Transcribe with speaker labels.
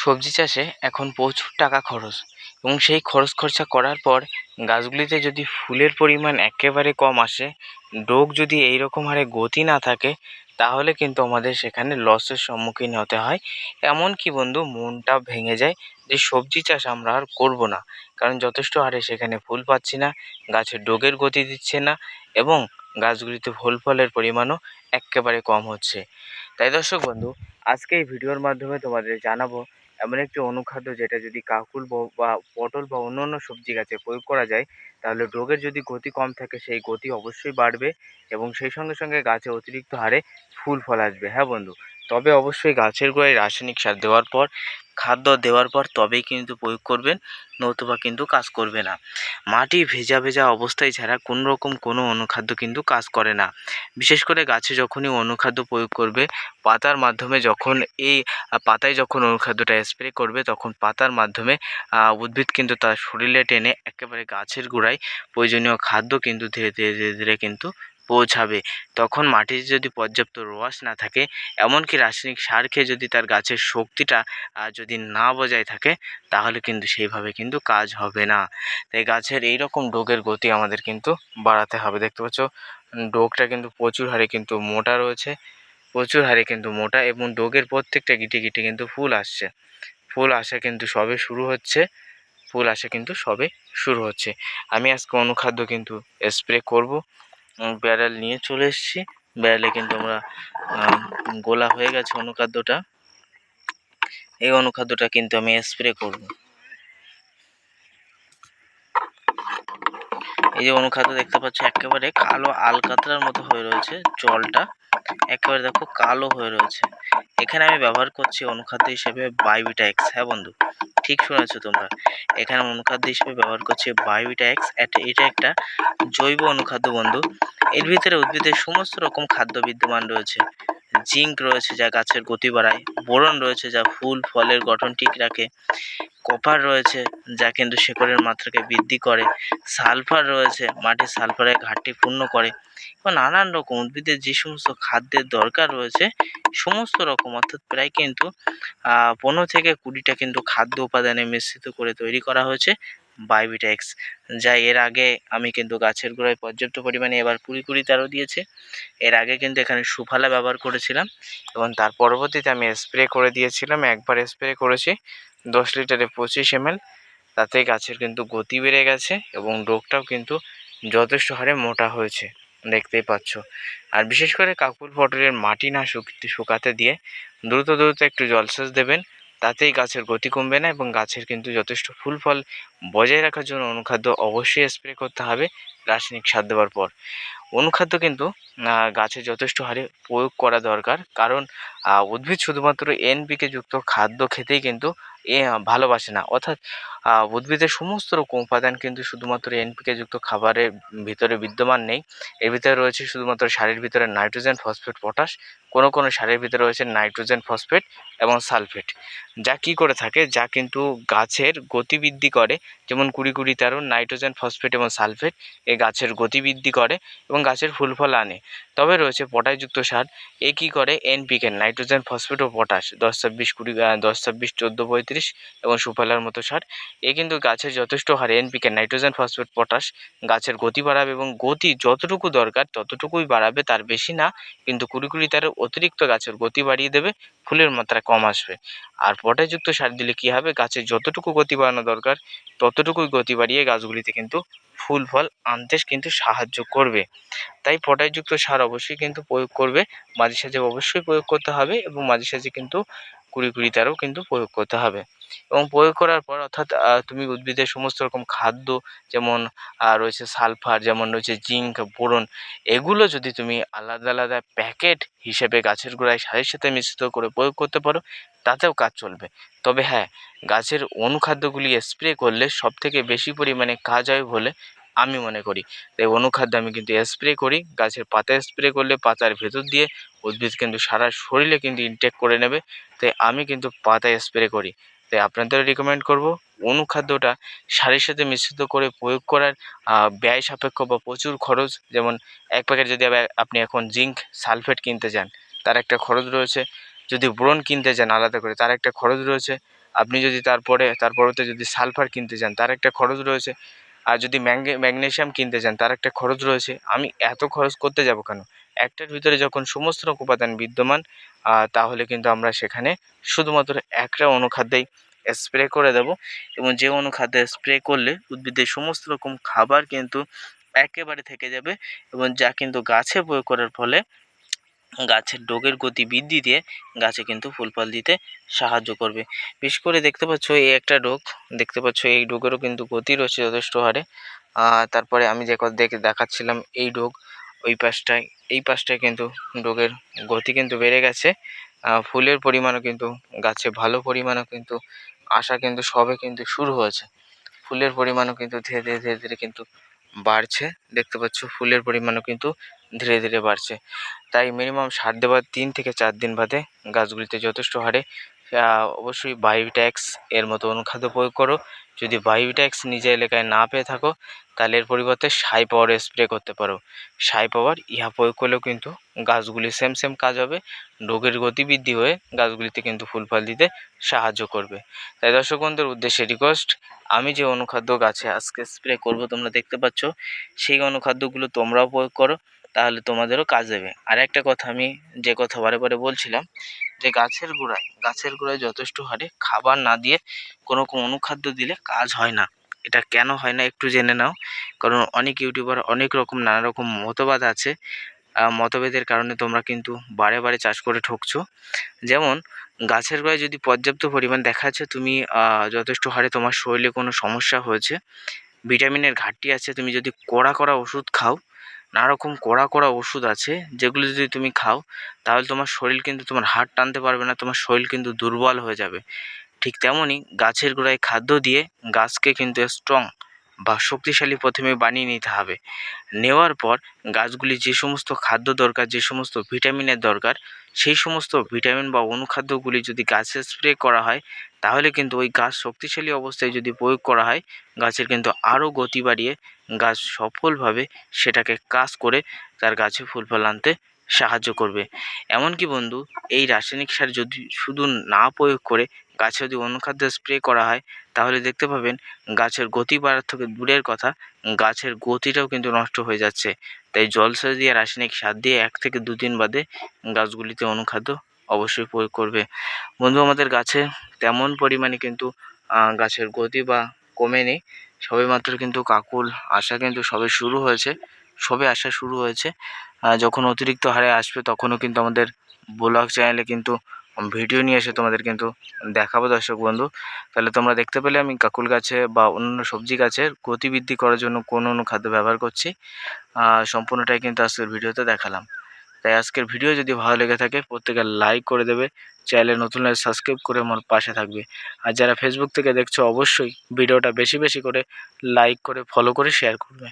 Speaker 1: সবজি চাষে এখন প্রচুর টাকা খরচ এবং সেই খরচ খরচা করার পর গাছগুলিতে যদি ফুলের পরিমাণ একেবারে কম আসে ডোক যদি এই রকম হারে গতি না থাকে, তাহলে কিন্তু আমাদের সেখানে লসের সম্মুখীন হতে হয়। এমনকি বন্ধু, মনটা ভেঙে যায় যে সবজি চাষ আমরা আর করব না। কারণ যথেষ্ট হারে সেখানে ফুল পাচ্ছি না গাছের ডোগের গতি দিচ্ছে না এবং গাছগুলিতে ফুল ফলের পরিমাণও এক্কেবারে কম হচ্ছে। তাই দর্শক বন্ধু, আজকে এই ভিডিওর মাধ্যমে তোমাদের জানাব এমন একটি অনুখাদ্য যেটা যদি কাকুল বা পটল বা অন্যান্য অন্য সবজি গাছে প্রয়োগ করা যায় তাহলে রোগের যদি গতি কম থাকে, সেই গতি অবশ্যই বাড়বে এবং সেই সঙ্গে সঙ্গে গাছে অতিরিক্ত হারে ফুল, ফল আসবে। হ্যাঁ বন্ধু? তবে অবশ্যই গাছের গোড়ায় রাসায়নিক সার দেওয়ার পর, খাদ্য দেওয়ার পর তবেই কিন্তু প্রয়োগ করবেন, নতুবা কিন্তু কাজ করবে না। মাটি ভেজা ভেজা অবস্থায় ছাড়া কোনো রকম কোনো অনুখাদ্য কিন্তু কাজ করে না। বিশেষ করে গাছে যখনই অনুখাদ্য প্রয়োগ করবে, পাতার মাধ্যমে যখন এই, পাতায় যখন অনুখাদ্যটা স্প্রে করবে, তখন পাতার মাধ্যমে উদ্ভিদ কিন্তু তার শরীরে টেনে একেবারে গাছের গোড়ায় প্রয়োজনীয় খাদ্য কিন্তু ধীরে ধীরে ধীরে ধীরে কিন্তু পৌঁছাবে। তখন মাটিতে যদি পর্যাপ্ত রোয়াশ না থাকে, এমনকি রাসায়নিক সার খেয়ে যদি তার গাছের শক্তিটা যদি না বজায় থাকে, তাহলে কিন্তু সেইভাবে কিন্তু কাজ হবে না। তাই গাছের এই রকম ডোগের গতি আমাদের কিন্তু বাড়াতে হবে। দেখতে পাচ্ছ ডোগটা কিন্তু প্রচুর হারে কিন্তু মোটা রয়েছে, প্রচুর হারে কিন্তু মোটা এবং ডোগের প্রত্যেকটা গিটে গিটে কিন্তু ফুল আসছে। ফুল আসা কিন্তু সবে শুরু হচ্ছে। ফুল আসা কিন্তু সবে শুরু হচ্ছে। আমি আজকে অনুখাদ্য কিন্তু স্প্রে করব। ব্যারেল নিয়ে চলে এসেছি। ব্যারেলে কিন্তু আমরা গোলা হয়ে গেছে অনুখাদ্যটা। এই অনুখাদ্যটা কিন্তু আমি স্প্রে করব। এই যে অনুখাদ্য দেখতে পাচ্ছ, একেবারে কালো আলকাতরার মতো হয়ে রয়েছে জলটা। একেবারে দেখো কালো হয়ে রয়েছে। এখানে আমি ব্যবহার করছি অনুখাদ্য হিসেবে বায়োভিটা এক্স হ্যাঁ বন্ধু? ঠিক শুনেছো তোমরা। এখানে অনুখাদ্য হিসেবে ব্যবহার করছে বায়োটাক্স এক্স এটা একটা জৈব অনুখাদ্য বন্ধু। এর ভিতরে উদ্ভিদের সমস্ত রকম খাদ্য বিদ্যমান রয়েছে। জিঙ্ক রয়েছে যা গাছের গতি বাড়ায়, বোরন রয়েছে যা ফুল, ফলের গঠন ঠিক রাখে, কপার রয়েছে যা কিন্তু শেকড়ের মাত্রাকে বৃদ্ধি করে, সালফার রয়েছে মাটির সালফারের ঘাটতি পূর্ণ করে, এবং নানান রকম উদ্ভিদের যে সমস্ত খাদ্যের দরকার রয়েছে, সমস্ত রকম, অর্থাৎ প্রায় কিন্তু পনেরো থেকে কুড়িটা কিন্তু খাদ্য উপাদানে মিশ্রিত করে তৈরি করা হয়েছে। বায়োবিটেক্স যা এর আগে আমি কিন্তু গাছের গোড়ায় পর্যাপ্ত পরিমাণে এবার কুড়ি কুড়ি তেরো দিয়েছে। এর আগে কিন্তু এখানে সুফালা ব্যবহার করেছিলাম এবং তার পরবর্তীতে আমি স্প্রে করে দিয়েছিলাম, একবার স্প্রে করেছি, দশ লিটারে পঁচিশ এমএল। তাতে গাছের কিন্তু গতি বেড়ে গেছে এবং রোগটাও কিন্তু যথেষ্ট হারে মোটা হয়েছে, দেখতেই পাচ্ছ। আর বিশেষ করে কাকুর পটলের মাটি না শুক- শুকাতে দিয়ে দ্রুত দ্রুত একটু জলসেচ দেবেন। তাতেই গাছের গতি কমবে না এবং গাছের কিন্তু যথেষ্ট ফুল ফল বজায় রাখার জন্য অনুখাদ্য অবশ্যই স্প্রে করতে হবে রাসায়নিক সার দেওয়ার পর। অনুখাদ্য কিন্তু গাছে যথেষ্ট হারে প্রয়োগ করা দরকার কারণ উদ্ভিদ শুধুমাত্র এনপিকে যুক্ত খাদ্য খেতেই কিন্তু এ, ভালোবাসে না। অর্থাৎ উদ্ভিদের সমস্ত রকম উপাদান কিন্তু শুধুমাত্র এনপিকে যুক্ত খাবারের ভিতরে বিদ্যমান নেই। এর ভিতরে রয়েছে শুধুমাত্র সারের ভিতরে নাইট্রোজেন, ফসফেট, পটাশ। কোনো কোনো সারের ভিতরে রয়েছে নাইট্রোজেন, ফসফেট এবং সালফেট। যা কি করে থাকে, যা কিন্তু গাছের গতিবৃদ্ধি করে, যেমন কুড়ি কুড়ি তেরো, নাইট্রোজেন, ফসফেট এবং সালফেট এ গাছের গতিবৃদ্ধি করে এবং গাছের ফুল ফল আনে। তবে রয়েছে পটাশযুক্ত সার, এ কী করে? এনপিকে নাইট্রোজেন, ফসফেট ও পটাশ, দশ ছাব্বিশ কুড়ি দশ ছাব্বিশ, চোদ্দ পঁয়ত্রিশ এবং সুফলার মতো সার। এ কিন্তু গাছের যথেষ্ট হারে এনপিকে নাইট্রোজেন, ফসফেট, পটাশ গাছের গতি বাড়াবে এবং গতি যতটুকু দরকার ততটুকুই বাড়াবে, তার বেশি না, কিন্তু কুড়ি কুড়ি তার অতিরিক্ত গাছের গতি বাড়িয়ে দেবে। ফুলের মাত্রা কম আসবে। আর পটাশযুক্ত সার দিলে কী হবে? গাছের যতটুকু গতি বাড়ানো দরকার, ততটুকুই গতি বাড়িয়ে গাছগুলিতে কিন্তু ফুল, ফল আনতে কিন্তু সাহায্য করবে। তাই পটাশযুক্ত সার অবশ্যই কিন্তু প্রয়োগ করবে। মাঝে সাঝে অবশ্যই প্রয়োগ করতে হবে এবং মাঝে সাঝে কিন্তু কুড়ি কুড়ি তারও কিন্তু প্রয়োগ করতে হবে। এবং প্রয়োগ করার পর অর্থাৎ তুমি উদ্ভিদের সমস্ত রকম খাদ্য যেমন রয়েছে সালফার, যেমন রয়েছে জিঙ্ক, বোরন, এগুলো যদি তুমি আলাদা আলাদা প্যাকেট হিসেবে গাছের গোড়ায় সারের সাথে মিশ্রিত করে প্রয়োগ করতে পারো, তাতেও কাজ চলবে। তবে হ্যাঁ গাছের অনুখাদ্যগুলি স্প্রে করলে সব থেকে বেশি পরিমাণে কাজ হয় বলে আমি মনে করি। তাই অনুখাদ্য আমি কিন্তু স্প্রে করি, গাছের পাতায় স্প্রে করলে পাতার ভেতর দিয়ে উদ্ভিদ কিন্তু সারা শরীরে কিন্তু ইনটেক করে নেবে, তাই আমি কিন্তু পাতায় স্প্রে করি। তাই আপনাদের রিকমেন্ড করব অনুখাদ্যটা সারের সাথে মিশ্রিত করে প্রয়োগ করার ব্যয় সাপেক্ষ বা প্রচুর খরচ। যেমন এক প্যাকেট যদি আপনি এখন জিঙ্ক সালফেট কিনতে যান তার একটা খরচ রয়েছে। যদি ব্রোন কিনতে যান আলাদা করে, তার একটা খরচ রয়েছে।
Speaker 2: আপনি যদি তারপরে তারপরেতে যদি সালফার কিনতে যান তার একটা খরচ রয়েছে। আর যদি ম্যাগনেশিয়াম কিনতে যান তার একটা খরচ রয়েছে। আমি এত খরচ করতে যাব কেন? একটার ভিতরে যখন সমস্ত রকম উপাদান বিদ্যমান তাহলে কিন্তু আমরা সেখানে শুধুমাত্র একটা অনুখাদ্যেই স্প্রে করে দেব
Speaker 1: এবং যে অনুখাদ্যে স্প্রে করলে উদ্ভিদের সমস্ত রকম খাবার কিন্তু একেবারে থেকে যাবে এবং যা কিন্তু গাছে প্রয়োগ করার ফলে গাছের ডোগের গতি বৃদ্ধি দিয়ে গাছে কিন্তু ফুল ফল দিতে সাহায্য করবে। বিশেষ করে দেখতে পাচ্ছ এই একটা ডোগ, দেখতে পাচ্ছ এই ডোগেরও কিন্তু গতি রয়েছে যথেষ্ট হারে। তারপরে আমি যে দেখে, দেখাচ্ছিলাম এই ডোগ ওই পাশটায়, এই পাশটায় কিন্তু ডোগের গতি কিন্তু বেড়ে গেছে। ফুলের পরিমাণও কিন্তু গাছে ভালো পরিমাণও কিন্তু আসা কিন্তু সবে কিন্তু শুরু হয়েছে। ফুলের পরিমাণও কিন্তু ধীরে ধীরে ধীরে ধীরে কিন্তু বাড়ছে। দেখতে পাচ্ছ, ফুলের পরিমাণও কিন্তু ধীরে ধীরে বাড়ছে। তাই মিনিমাম সার দেওয়ার তিন থেকে চার দিন বাদে গাছগুলিতে যথেষ্ট হারে অবশ্যই বায়োট্যাক্স এর মতো অনুখাদ্য প্রয়োগ করো। যদি বায়োট্যাক্স নিজের এলাকায় না পেয়ে থাকো, তাহলে এর পরিবর্তে সাই পাওয়ার স্প্রে করতে পারো। সাই পাওয়ার ইহা প্রয়োগ করলেও কিন্তু গাছগুলি সেম সেম কাজ হবে। রোগের গতিবৃদ্ধি হয়ে গাছগুলিতে কিন্তু ফুল ফল দিতে সাহায্য করবে। তাই দর্শক বন্ধুর উদ্দেশ্যে রিকোয়েস্ট আমি যে অনুখাদ্য গাছে আজকে স্প্রে করব তোমরা দেখতে পাচ্ছ, সেই অনুখাদ্যগুলো তোমরাও প্রয়োগ করো, তাহলে তোমাদেরও কাজ দেবে। আর একটা কথা আমি যে কথা বারে বারে বলছিলাম যে গাছের গোড়ায় গাছের গোড়ায় যথেষ্ট হারে খাবার না দিয়ে কোনো কোনো অনুখাদ্য দিলে কাজ হয় না। এটা কেন হয় না একটু জেনে নাও। কারণ অনেক ইউটিউবার অনেক রকম নানা রকম মতবাদ আছে। মতভেদের কারণে তোমরা কিন্তু বারে বারে চাষ করে ঠকছো। যেমন, গাছের গোড়ায় যদি পর্যাপ্ত পরিমাণ দেখা যাচ্ছে তুমি যথেষ্ট হারে তোমার শরীরে কোনো সমস্যা হয়েছে, ভিটামিনের ঘাটতি আছে, তুমি যদি কড়া কড়া ওষুধ খাও নানা রকম কড়া কড়া ওষুধ আছে, যেগুলো যদি তুমি খাও, তাহলে তোমার শরীর কিন্তু তোমার হাড় টানতে পারবে না, তোমার শরীর কিন্তু দুর্বল হয়ে যাবে। ঠিক তেমনই গাছের গোড়ায় খাদ্য দিয়ে গাছকে কিন্তু স্ট্রং বা শক্তিশালী প্রথমে বানিয়ে নিতে হবে। নেওয়ার পর গাছগুলি যে সমস্ত খাদ্য দরকার, যে সমস্ত ভিটামিনের দরকার, সেই সমস্ত ভিটামিন বা অনুখাদ্যগুলি যদি গাছে স্প্রে করা হয়, তাহলে কিন্তু ওই গাছ শক্তিশালী অবস্থায় যদি প্রয়োগ করা হয়, গাছের কিন্তু আরও গতি বাড়িয়ে গাছ সফলভাবে সেটাকে কাজ করে তার গাছে ফুল ফল আনতে সাহায্য করবে। এমনকি বন্ধু, এই রাসায়নিক সার যদি শুধু না প্রয়োগ করে গাছে যদি অনুখাদ্য স্প্রে করা হয়, তাহলে দেখতে পাবেন গাছের গতি বাড়ার থেকে দূরের কথা, গাছের গতিটাও কিন্তু নষ্ট হয়ে যাচ্ছে। তাই জলসেচ দিয়ে রাসায়নিক সার দিয়ে এক থেকে দুদিন বাদে গাছগুলিতে অনুখাদ্য অবশ্যই প্রয়োগ করবে। বন্ধু, আমাদের গাছে তেমন পরিমাণে কিন্তু গাছের গতি বা কমে কমেনি সবেমাত্র কিন্তু কাকুল আসা কিন্তু সবে শুরু হয়েছে, সবে আসা শুরু হয়েছে। যখন অতিরিক্ত হারে আসবে, তখনও কিন্তু আমাদের ব্লগ চ্যানেলে কিন্তু ভিডিও নিয়ে এসে তোমাদের কিন্তু দেখাবো দর্শক বন্ধু। তাহলে তোমরা দেখতে পেলে আমি কাকুল গাছে বা অন্যান্য সবজি গাছের গতি বৃদ্ধি করার জন্য কোন অনুখাদ্য ব্যবহার করছি। সম্পূর্ণটাই কিন্তু আজকের ভিডিওতে দেখালাম। তাই আজকের ভিডিও যদি ভালো লেগে থাকে, প্রত্যেকে লাইক করে দেবে, চ্যানেলে নতুন সাবস্ক্রাইব করে আমার পাশে থাকবে। আর যারা ফেসবুক থেকে দেখছ, অবশ্যই ভিডিওটা বেশি বেশি করে লাইক করে ফলো করে শেয়ার করবে।